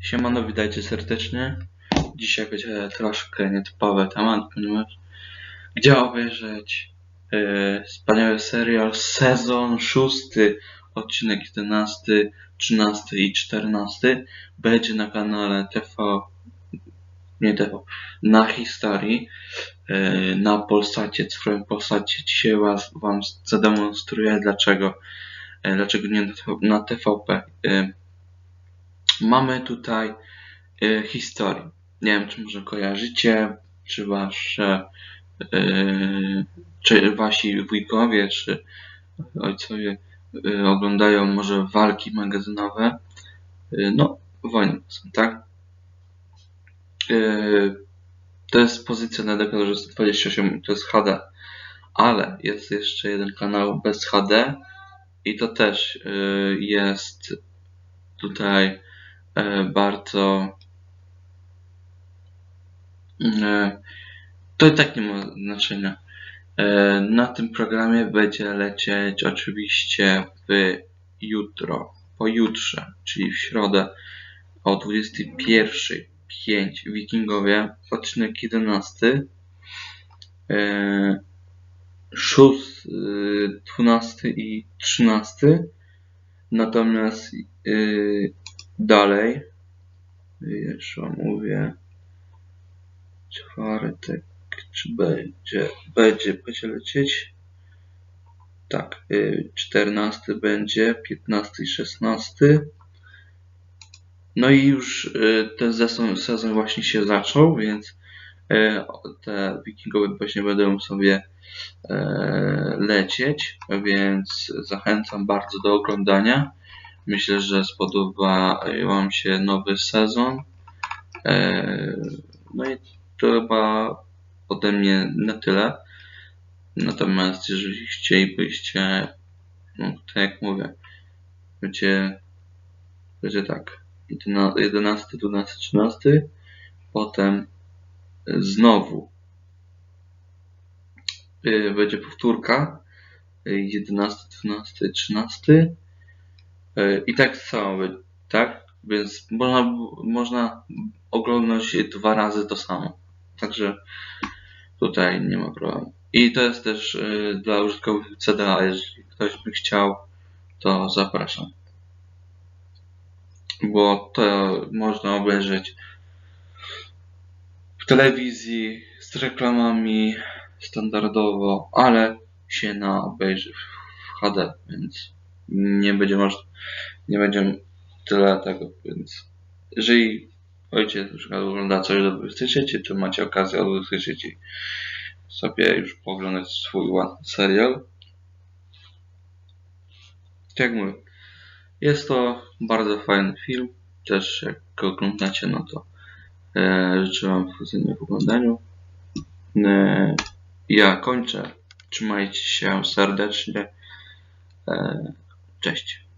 Siemano, witajcie serdecznie. Dzisiaj będzie troszkę nietypowy temat, ponieważ gdzie obejrzeć e, wspaniały serial, sezon szósty, odcinek 11, 13 i 14 będzie na kanale TV, nie TV, na historii, e, na Polsacie, cyfrowym Polsacie. Dzisiaj was, wam zademonstruję dlaczego, e, dlaczego nie na na TVP. E, mamy tutaj y, historię. Nie wiem, czy może kojarzycie, czy wasze, y, czy wasi wujkowie, czy ojcowie y, oglądają może walki magazynowe. No, wojny są, tak? To jest pozycja na deklarze 128, to jest HD. Ale jest jeszcze jeden kanał bez HD i to też jest tutaj e, bardzo. e, To i tak nie ma znaczenia. E, Na tym programie będzie lecieć oczywiście w jutro, pojutrze, czyli w środę o 21.05 Wikingowie, odcinek 11. e, 6, y, 12 i 13. Natomiast dalej, jeszcze mówię, czwartek, czy będzie, będzie, będzie lecieć? Tak, yy, 14 będzie, 15 i 16. No i już yy, ten sezon, sezon właśnie się zaczął, więc yy, te wikingowe właśnie będą sobie lecieć, więc zachęcam bardzo do oglądania. Myślę, że spodoba Wam się nowy sezon. E, No i to chyba ode mnie na tyle. Natomiast jeżeli chcielibyście, no tak jak mówię, będzie, będzie tak, 11, 12, 13, potem znowu y, będzie powtórka y, 11, 12, 13 y, i tak będzie, tak? Więc można, można oglądać dwa razy to samo. Także tutaj nie ma problemu. I to jest też y, dla użytkowników CDA, jeżeli ktoś by chciał, to zapraszam. Bo to można obejrzeć w telewizji z reklamami standardowo, ale się na obejrzy w HD, więc nie będzie moż, nie będzie tyle tego, więc jeżeli ojciec na przykład ogląda coś do 23, to macie okazję o 23 sobie już pooglądać swój serial. Tak jak mówię, jest to bardzo fajny film, też jak go oglądacie, no to e, życzę Wam powodzenia w oglądaniu. E, ja kończę. Trzymajcie się serdecznie. E, cześć.